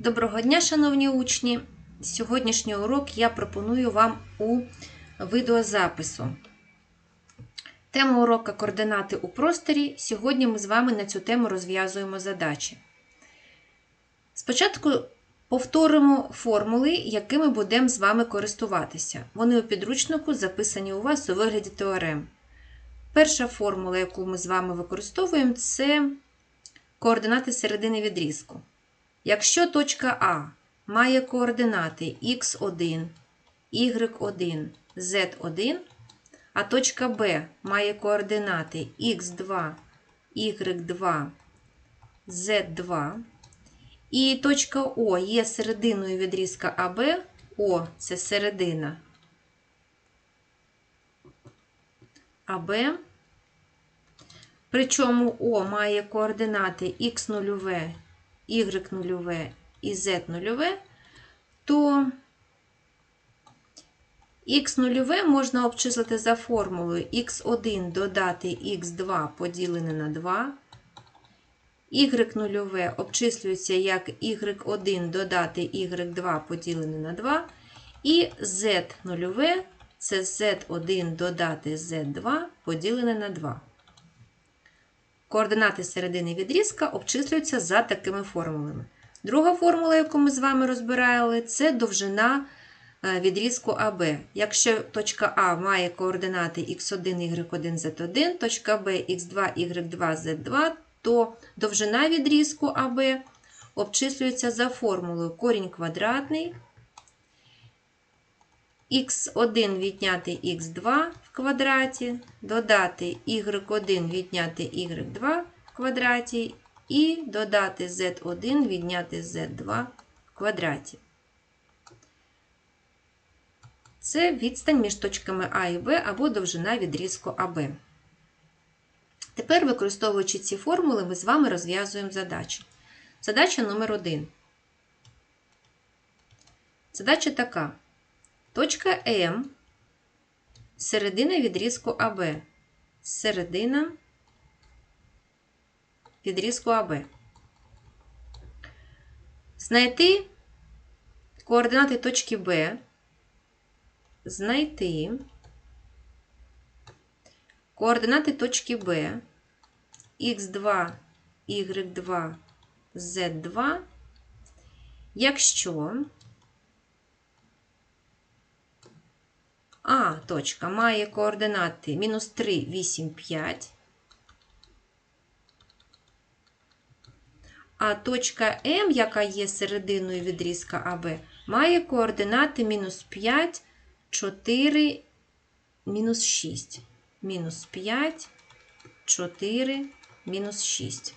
Доброго дня, шановні учні! Сьогоднішній урок я пропоную вам у відеозапису. Тема урока координати у просторі. Сьогодні ми з вами на цю тему розв'язуємо задачі. Спочатку повторимо формули, якими будемо з вами користуватися. Вони у підручнику записані у вас у вигляді теорем. Перша формула, яку ми з вами використовуємо, це координати середини відрізку. Якщо точка А має координати x1, y1, z1, а точка Б має координати x2, y2, z2, і точка О є серединою відрізка АБ, О це середина АБ, причому О має координати х0, y0 і z0, то х0 можна обчислити за формулою х1 додати х2 поділене на 2. y0 обчислюється як y1 додати y2 поділене на 2. І z0 це z1 додати z2 поділене на 2. Координати середини відрізка обчислюються за такими формулами. Друга формула, яку ми з вами розбирали, це довжина відрізку АБ. Якщо точка А має координати x1, y1, z1, точка Б x2, y2, z2, то довжина відрізку АБ обчислюється за формулою корінь квадратний х1 відняти х2 в квадраті, додати y1 відняти y2 в квадраті і додати z1 відняти z2 в квадраті. Це відстань між точками А і Б або довжина відрізку АБ. Тепер, використовуючи ці формули, ми з вами розв'язуємо задачу. Задача номер 1. Задача така. Точка М середина відрізку АБ. Середина відрізку АБ. Знайти координати точки Б. Знайти координати точки Б х2, y2, z2, якщо А точка має координати мінус 3, 8, 5, а точка М, яка є серединою відрізка АБ, має координати мінус 5, 4, мінус 6. Мінус 5, 4, мінус 6.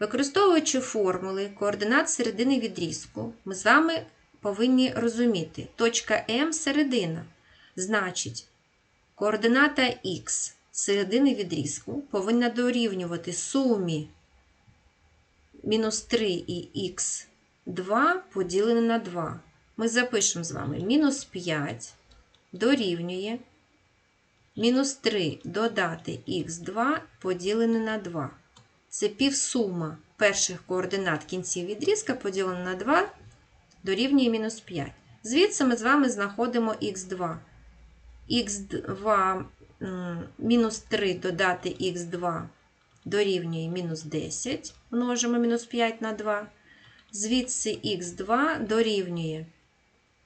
Використовуючи формули координат середини відрізку, ми з вами повинні розуміти, точка М середина. Значить, координата Х середини відрізку повинна дорівнювати сумі мінус 3 і х2 поділене на 2. Ми запишемо з вами мінус 5 дорівнює мінус 3 додати х2 поділене на 2. Це півсума перших координат кінців відрізка поділена на 2 дорівнює мінус 5. Звідси ми з вами знаходимо х2. х2 мінус 3 додати х2 дорівнює мінус 10, множимо мінус 5 на 2. Звідси х2 дорівнює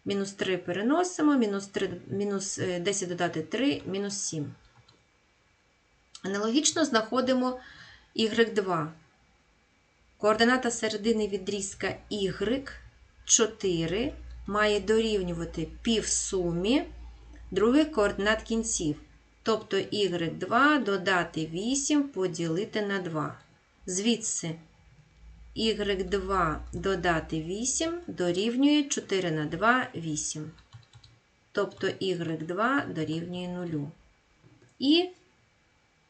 мінус 3 переносимо, мінус, 3, мінус 10 додати 3, мінус 7. Аналогічно знаходимо y2. Координата середини відрізка y 4 має дорівнювати півсумі других координат кінців. Тобто y2 додати 8 поділити на 2. Звідси y2 додати 8 дорівнює 4 на 2 8. Тобто y2 дорівнює 0. І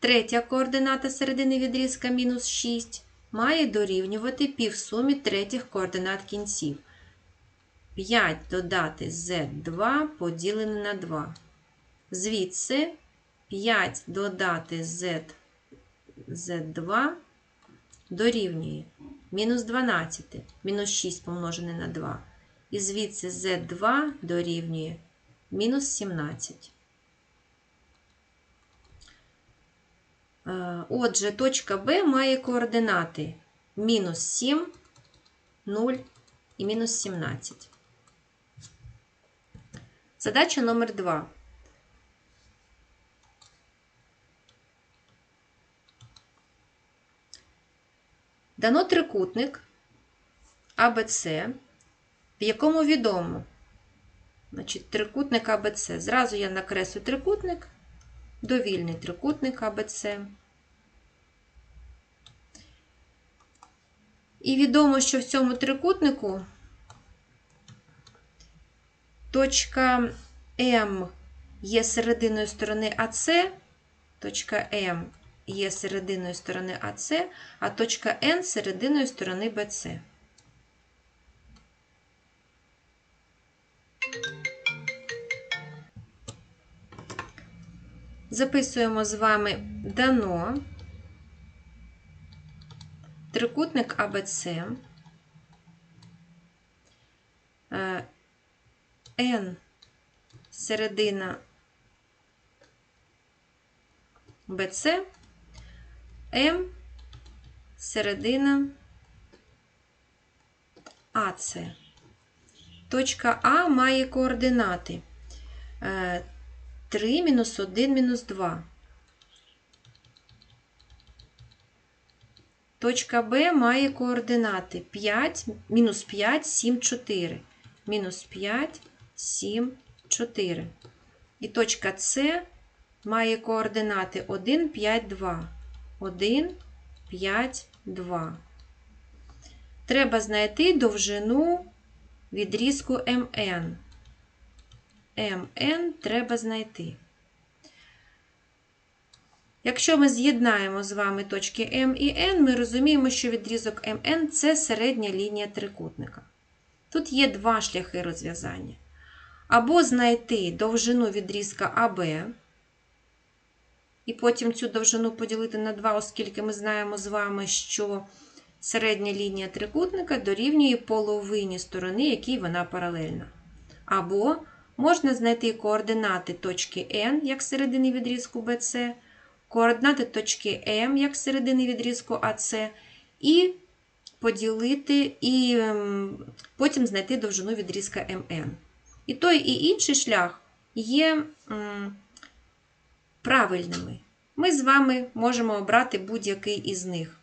третя координата середини відрізка мінус 6 має дорівнювати півсумі третіх координат кінців. 5 додати z2 поділене на 2. Звідси 5 додати z, z2 дорівнює мінус 12, мінус 6 помножене на 2. І звідси z2 дорівнює мінус 17. Е, Отже, точка Б має координати мінус 7, 0 і мінус 17. Задача номер 2. Дано трикутник АБЦ, в якому відомо. Значить, трикутник АБЦ. Зразу я накреслю трикутник, довільний трикутник АБЦ. І відомо, що в цьому трикутнику точка М є серединою сторони АС, точка М є серединою сторони АС, а точка N серединою сторони БЦ. Записуємо з вами дано трикутник АБЦ, N середина БЦ, М середина АЦ. Точка А має координати е, 3, мінус 1, мінус 2. Точка Б має координати 5, мінус 5, 7, 4. Мінус 5, 7, 4. І точка С має координати 1, 5, 2. 1, 5, 2. Треба знайти довжину відрізку МН. МН треба знайти. Якщо ми з'єднаємо з вами точки М і N, ми розуміємо, що відрізок МН це середня лінія трикутника. Тут є два шляхи розв'язання. Або знайти довжину відрізка АБ, і потім цю довжину поділити на 2, оскільки ми знаємо з вами, що середня лінія трикутника дорівнює половині сторони, якій вона паралельна. Або можна знайти координати точки N як середини відрізку BC, координати точки М як середини відрізку АС, і поділити, і ем, потім знайти довжину відрізка МН. І той, і інший шлях є правильними. Ми з вами можемо обрати будь-який із них.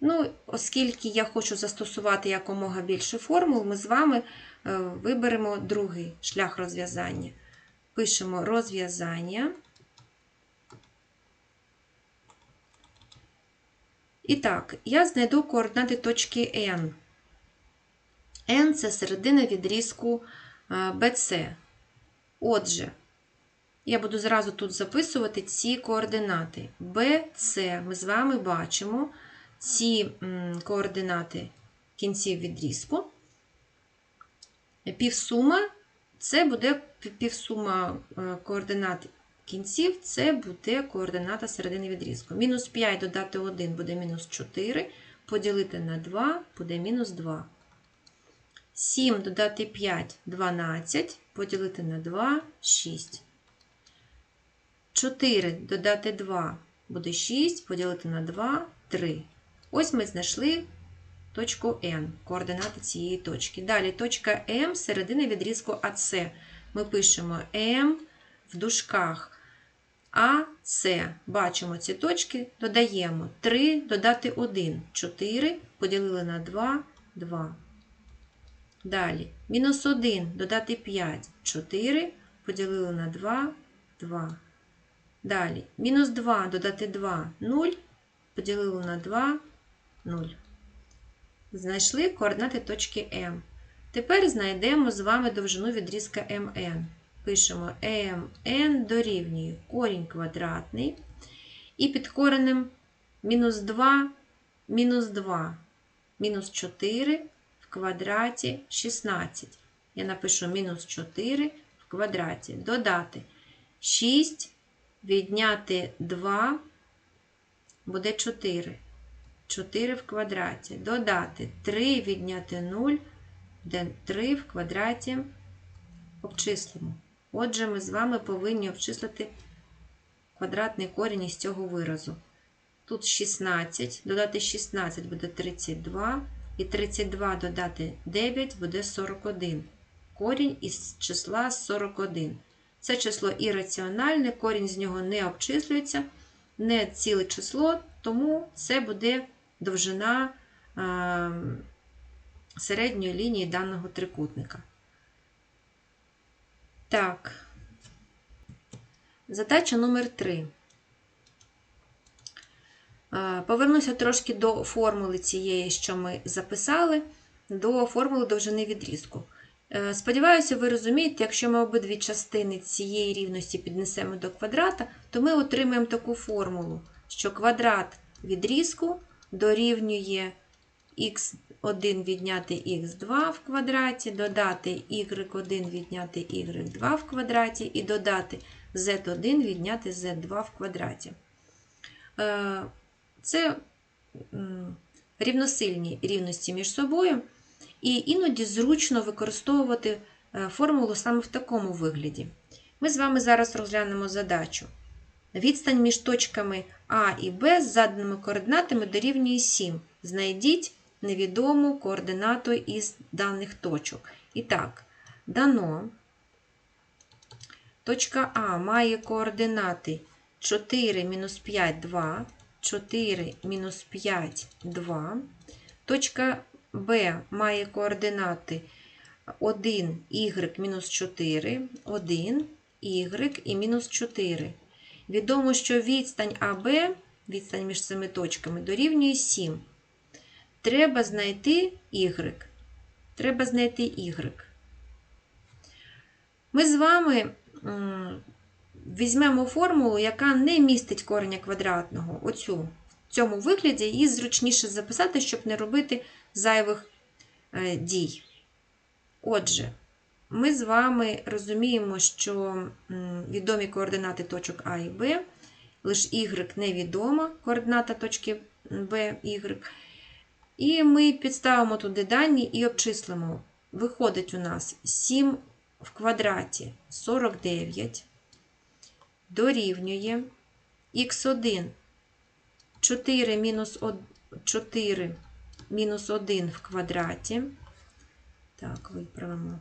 Ну, Оскільки я хочу застосувати якомога більше формул, ми з вами е, виберемо другий шлях розв'язання. Пишемо розв'язання. І так, я знайду координати точки N. N це середина відрізку BC. Отже, я буду зразу тут записувати ці координати. BC ми з вами бачимо ці координати кінців відрізку. Півсума це буде півсума е, координат кінців, це буде координата середини відрізку. Мінус 5 додати 1 буде мінус 4, поділити на 2 буде мінус 2. 7 додати 5 12, поділити на 2 6. 4 додати 2 буде 6, поділити на 2 3. Ось ми знайшли точку N, координати цієї точки. Далі точка М середини відрізку АС. Ми пишемо М в дужках АС. Бачимо ці точки, додаємо 3, додати 1, 4, поділили на 2, 2. Далі мінус 1 додати 5, 4, поділили на 2, 2. Далі мінус 2 додати 2, 0, поділили на 2, 0. Знайшли координати точки М. Тепер знайдемо з вами довжину відрізка МН. Пишемо МН дорівнює корінь квадратний. І під коренем мінус 2, мінус 2, мінус 4 в квадраті 16. Я напишу мінус 4 в квадраті. Додати 6, відняти 2 буде 4. 4 в квадраті. Додати 3 відняти 0, де 3 в квадраті обчислимо. Отже, ми з вами повинні обчислити квадратний корінь із цього виразу. Тут 16, додати 16 буде 32, і 32 додати 9 буде 41. Корінь із числа 41. Це число ірраціональне, корінь з нього не обчислюється, не ціле число, тому це буде довжина середньої лінії даного трикутника. Так, задача номер 3. Е, Повернуся трошки до формули цієї, що ми записали, до формули довжини відрізку. Е, Сподіваюся, ви розумієте, якщо ми обидві частини цієї рівності піднесемо до квадрата, то ми отримаємо таку формулу, що квадрат відрізку дорівнює х1 відняти х2 в квадраті, додати y1 відняти y2 в квадраті і додати z1 відняти z2 в квадраті. Це рівносильні рівності між собою, і іноді зручно використовувати е, формулу саме в такому вигляді. Ми з вами зараз розглянемо задачу. Відстань між точками А і Б з заданими координатами дорівнює 7. Знайдіть невідому координату із даних точок. І так, дано. Точка А має координати 4 мінус 5, 2, 4 мінус 5, 2. Точка Б має координати 1, y мінус 4, 1, y і мінус 4. Відомо, що відстань АБ, відстань між цими точками, дорівнює 7. Треба знайти y. Треба знайти y. Ми з вами візьмемо формулу, яка не містить кореня квадратного. Оцю. В цьому вигляді її зручніше записати, щоб не робити зайвих е, дій. Отже, ми з вами розуміємо, що відомі координати точок А і Б, лише y невідома, координата точки Б, Y. І ми підставимо туди дані і обчислимо. Виходить у нас 7 в квадраті 49 дорівнює х1 4 мінус 4 мінус 1 в квадраті. Так, виправимо.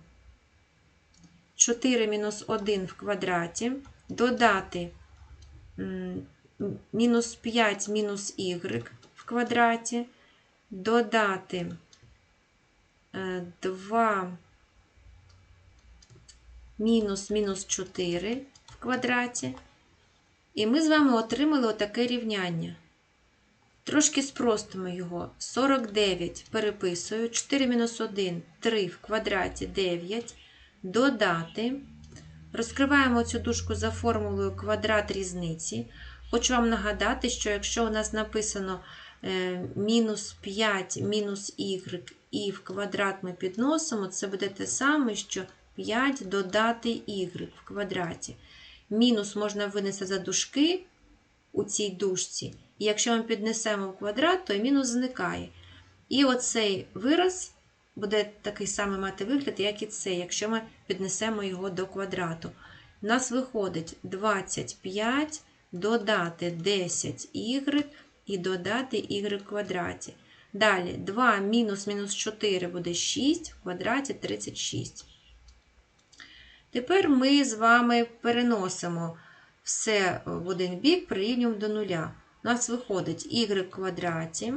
4 мінус 1 в квадраті. Додати мінус 5 мінус y в квадраті. Додати е, 2 мінус мінус 4 в квадраті. І ми з вами отримали отаке рівняння. Трошки спростимо його. 49 переписую, 4 мінус 1, 3 в квадраті 9. Додати. Розкриваємо цю дужку за формулою квадрат різниці. Хочу вам нагадати, що якщо у нас написано е, мінус 5 мінус y і в квадрат ми підносимо, це буде те саме, що 5 додати y в квадраті. Мінус можна винести за дужки у цій дужці. І якщо ми піднесемо в квадрат, то мінус зникає. І оцей вираз буде такий самий мати вигляд, як і цей, якщо ми піднесемо його до квадрату. У нас виходить 25 додати 10y і додати y в квадраті. Далі 2 мінус мінус 4 буде 6 в квадраті 36. Тепер ми з вами переносимо все в один бік, прирівнюємо до нуля. У нас виходить y квадраті,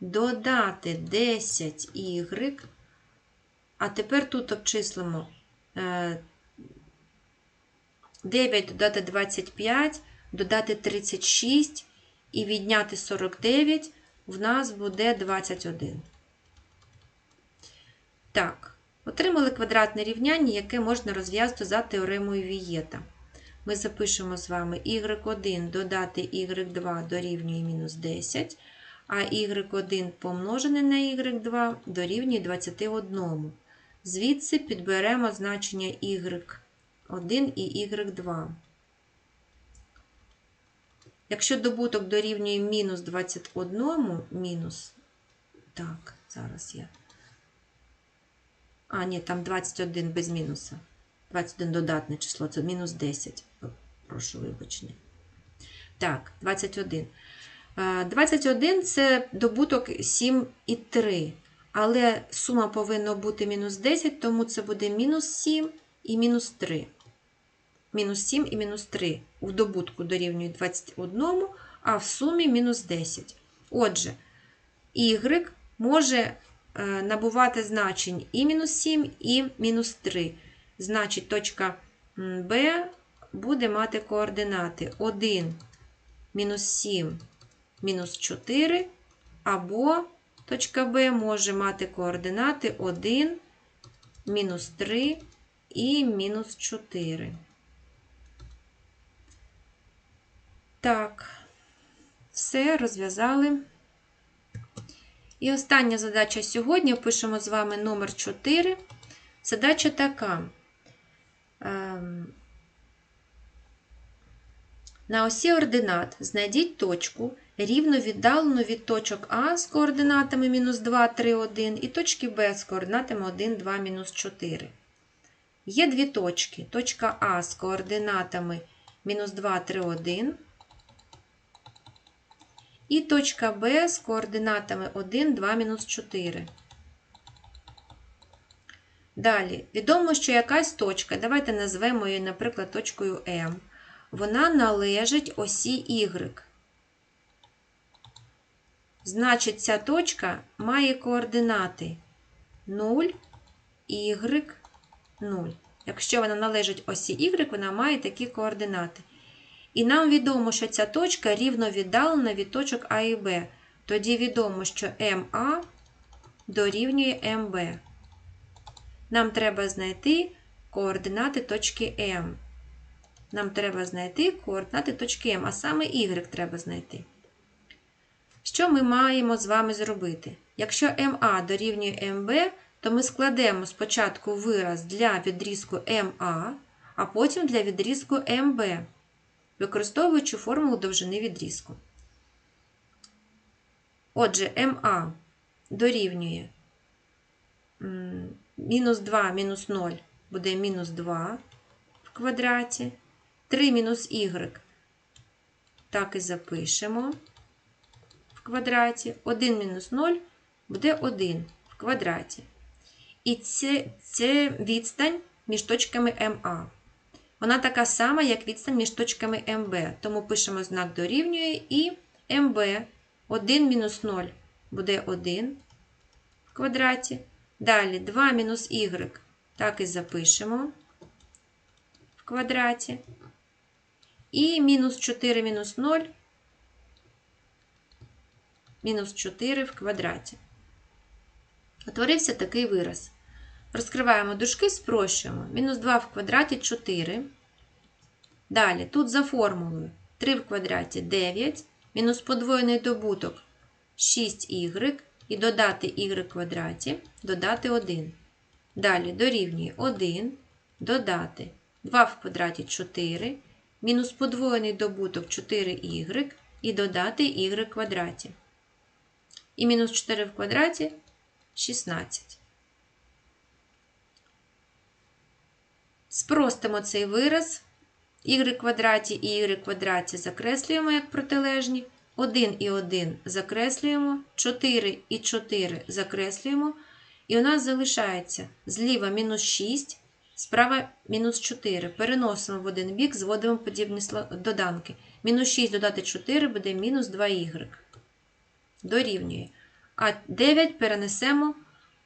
додати 10y, а тепер тут обчислимо 9 додати 25, додати 36 і відняти 49, в нас буде 21. Так, отримали квадратне рівняння, яке можна розв'язати за теоремою Вієта. Ми запишемо з вами y1 додати y2 дорівнює мінус 10, а y1 помножене на y2 дорівнює 21. Звідси підберемо значення y1 і y2. Якщо добуток дорівнює мінус 21, мінус. Так, зараз я. А, ні, там 21 без мінуса. 21 додатне число, це мінус 10. Прошу вибачення. Так, 21. Е, 21 це добуток 7 і 3. Але сума повинна бути мінус 10, тому це буде мінус 7 і мінус 3. Мінус 7 і мінус 3 в добутку дорівнює 21, а в сумі мінус 10. Отже, y може е, набувати значень і мінус 7, і мінус 3. Значить, точка B буде мати координати 1, мінус 7, мінус 4, або точка Б може мати координати 1, мінус 3 і мінус 4. Так, все розв'язали. І остання задача сьогодні. Пишемо з вами номер 4. Задача така. Ем, На осі ординат знайдіть точку, рівно віддалену від точок А з координатами мінус 2, 3, 1 і точки Б з координатами 1, 2, мінус 4. Є дві точки. Точка А з координатами мінус 2, 3, 1 і точка Б з координатами 1, 2, мінус 4. Далі, відомо, що якась точка, давайте назвемо її, наприклад, точкою М, вона належить осі Y. Значить, ця точка має координати 0, Y, 0. Якщо вона належить осі Y, вона має такі координати. І нам відомо, що ця точка рівно віддалена від точок А і Б. Тоді відомо, що МА дорівнює МБ. Нам треба знайти координати точки М. Нам треба знайти координати точки М, а саме Y треба знайти. Що ми маємо з вами зробити? Якщо МА дорівнює МБ, то ми складемо спочатку вираз для відрізку МА, а потім для відрізку МБ використовуючи формулу довжини відрізку. Отже, МА дорівнює мінус 2 мінус 0 буде мінус 2 в квадраті. 3 мінус y так і запишемо в квадраті. 1 мінус 0 буде 1 в квадраті. І це, це відстань між точками МА. Вона така сама, як відстань між точками МБ. Тому пишемо знак дорівнює і МБ 1 мінус 0 буде 1 в квадраті. Далі 2 мінус y так і запишемо в квадраті. І мінус 4 мінус 0 мінус 4 в квадраті. Утворився такий вираз. Розкриваємо дужки, спрощуємо. Мінус 2 в квадраті 4. Далі, тут за формулою 3 в квадраті 9, мінус подвоєний добуток 6y і додати y квадраті, додати 1. Далі дорівнює 1, додати 2 в квадраті 4, мінус подвоєний добуток 4y і додати y в квадраті. І мінус 4 в квадраті 16. Спростимо цей вираз. Y квадраті і y квадраті закреслюємо як протилежні. 1 і 1 закреслюємо, 4 і 4 закреслюємо. І у нас залишається зліва мінус 6, справа мінус 4. Переносимо в один бік, зводимо подібні доданки. Мінус 6 додати 4 буде мінус 2y. Дорівнює. А 9 перенесемо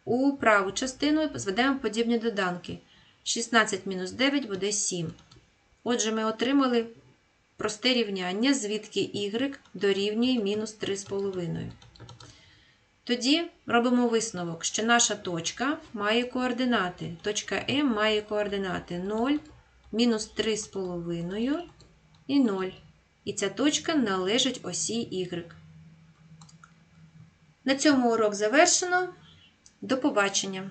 у праву частину і зведемо подібні доданки. 16 мінус 9 буде 7. Отже, ми отримали просте рівняння, звідки y дорівнює мінус 3,5. Тоді робимо висновок, що наша точка має координати. Точка М має координати 0, мінус 3,5 і 0. І ця точка належить осі Y. На цьому урок завершено. До побачення!